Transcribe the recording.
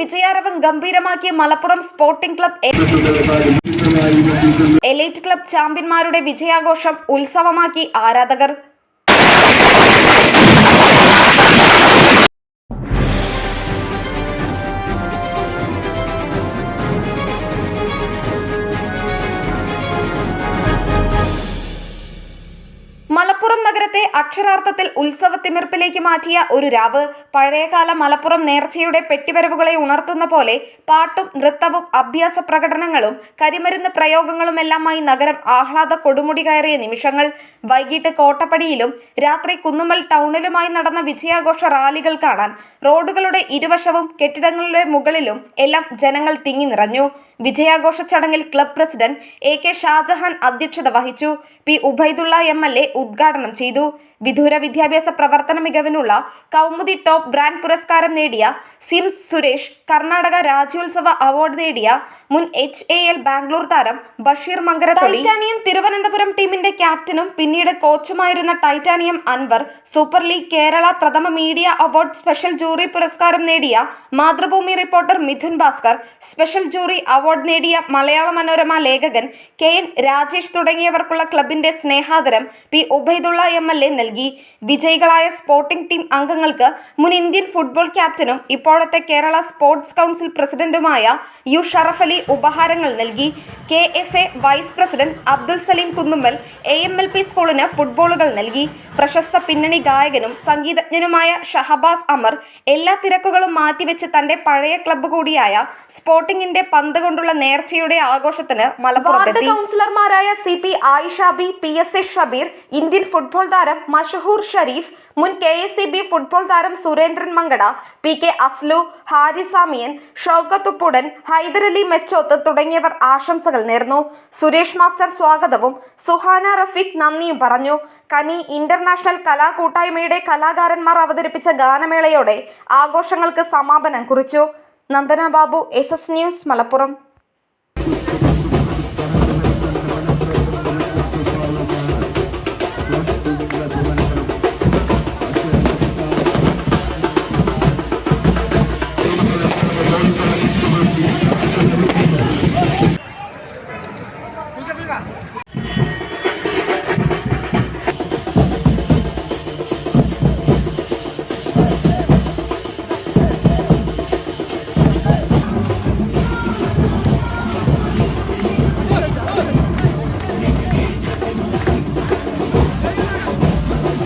വിജയാരവം ഗംഭീരമാക്കിയ Malappuram sporting club elite club ചാമ്പ്യന്മാരുടെ വിജയാഘോഷം ഉത്സവമാക്കി ആരാധകർ. നഗരത്തെ അക്ഷരാർത്ഥത്തിൽ ഉത്സവത്തിമിർപ്പിലേക്ക് മാറ്റിയ ഒരു രാവ് പഴയകാല മലപ്പുറം നേർച്ചയുടെ പെട്ടിവരവുകളെ ഉണർത്തുന്ന പോലെ പാട്ടും നൃത്തവും അഭ്യാസ പ്രകടനങ്ങളും കരിമരുന്ന് പ്രയോഗങ്ങളുമെല്ലാമായി നഗരം ആഹ്ലാദ കൊടുമുടി കയറിയ നിമിഷങ്ങൾ. വൈകിട്ട് കോട്ടപ്പടിയിലും രാത്രി കുന്നുമ്മൽ ടൗണിലുമായി നടന്ന വിജയാഘോഷ റാലികൾ കാണാൻ റോഡുകളുടെ ഇരുവശവും കെട്ടിടങ്ങളുടെ മുകളിലും എല്ലാം ജനങ്ങൾ തിങ്ങി നിറഞ്ഞു. വിജയാഘോഷ ചടങ്ങിൽ club president A K Shajahan അധ്യക്ഷത വഹിച്ചു. P Ubaidulla M L A ഉദ്ഘാടനം ചെയ്തു. വിദൂര വിദ്യാഭ്യാസ പ്രവർത്തന മികവിനുള്ള കൗമുദി ടോപ്പ് ബ്രാൻഡ് പുരസ്കാരം നേടിയ സിംസ് സുരേഷ് കർണാടക രാജ്യോത്സവ അവാർഡ് നേടിയ മുൻ എച്ച് എ എൽ ബാംഗ്ലൂർ താരം ബഷീർ മങ്കരത്തൊളി. ടൈറ്റാനിയം തിരുവനന്തപുരം ടീമിന്റെ ക്യാപ്റ്റനും പിന്നീട് കോച്ചുമായിരുന്ന Titanium Anwar super league Kerala പ്രഥമ മീഡിയ അവാർഡ് സ്പെഷ്യൽ ജൂറി പുരസ്കാരം നേടിയ Mathrubhumi reporter Mithun Bhaskar special jury award നേടിയ മലയാള മനോരമ ലേഖകൻ കെ എൻ രാജേഷ് തുടങ്ങിയവർക്കുള്ള ക്ലബിന്റെ സ്നേഹാദരം P Ubaidulla M L A നൽകി. വിജയികളായ സ്പോർട്ടിംഗ് ടീം അംഗങ്ങൾക്ക് മുൻ ഇന്ത്യൻ ഫുട്ബോൾ ക്യാപ്റ്റനും ഇപ്പോഴത്തെ കേരള സ്പോർട്സ് കൗൺസിൽ പ്രസിഡന്റുമായ യു ഷറഫ് അലി ഉപഹാരങ്ങൾ നൽകി. K F A vice president Abdul Saleem Kunnummal A M L P സ്കൂളിന് ഫുട്ബോളുകൾ നൽകി. പ്രശസ്ത പിന്നണി ഗായകനും സംഗീതജ്ഞനുമായ ഷഹബാസ് അമർ എല്ലാ തിരക്കുകളും മാറ്റിവെച്ച് തന്റെ പഴയ ക്ലബ്ബ് കൂടിയായ സ്പോർട്ടിംഗിന്റെ പന്ത് കൊണ്ടുള്ള നേർച്ചയുടെ ആഘോഷത്തിന് മലപ്പുറത്തെത്തി. കൗൺസിലർമാരായ C P Ayisha B P S A Shabeer Indian football താരം മഷഹൂർ ഷരീഫ് മുൻ കെ എസ് ബി ഫുട്ബോൾ താരം സുരേന്ദ്രൻ മങ്കട പി കെ അസ്ലു ഹാരിസാമിയൻ ഷൗക്കത്തുപ്പുടൻ ഹൈദരലി മെച്ചോത്ത് തുടങ്ങിയവർ ആശംസകൾ നേർന്നു. സുരേഷ് മാസ്റ്റർ സ്വാഗതവും സുഹാന റഫീഖ് നന്ദിയും പറഞ്ഞു. കനി ഇന്റർനാഷണൽ കലാകൂട്ടായ്മയുടെ കലാകാരന്മാർ അവതരിപ്പിച്ച ഗാനമേളയോടെ ആഘോഷങ്ങൾക്ക് സമാപനം കുറിച്ചു. Nandana Babu S S news Malappuram.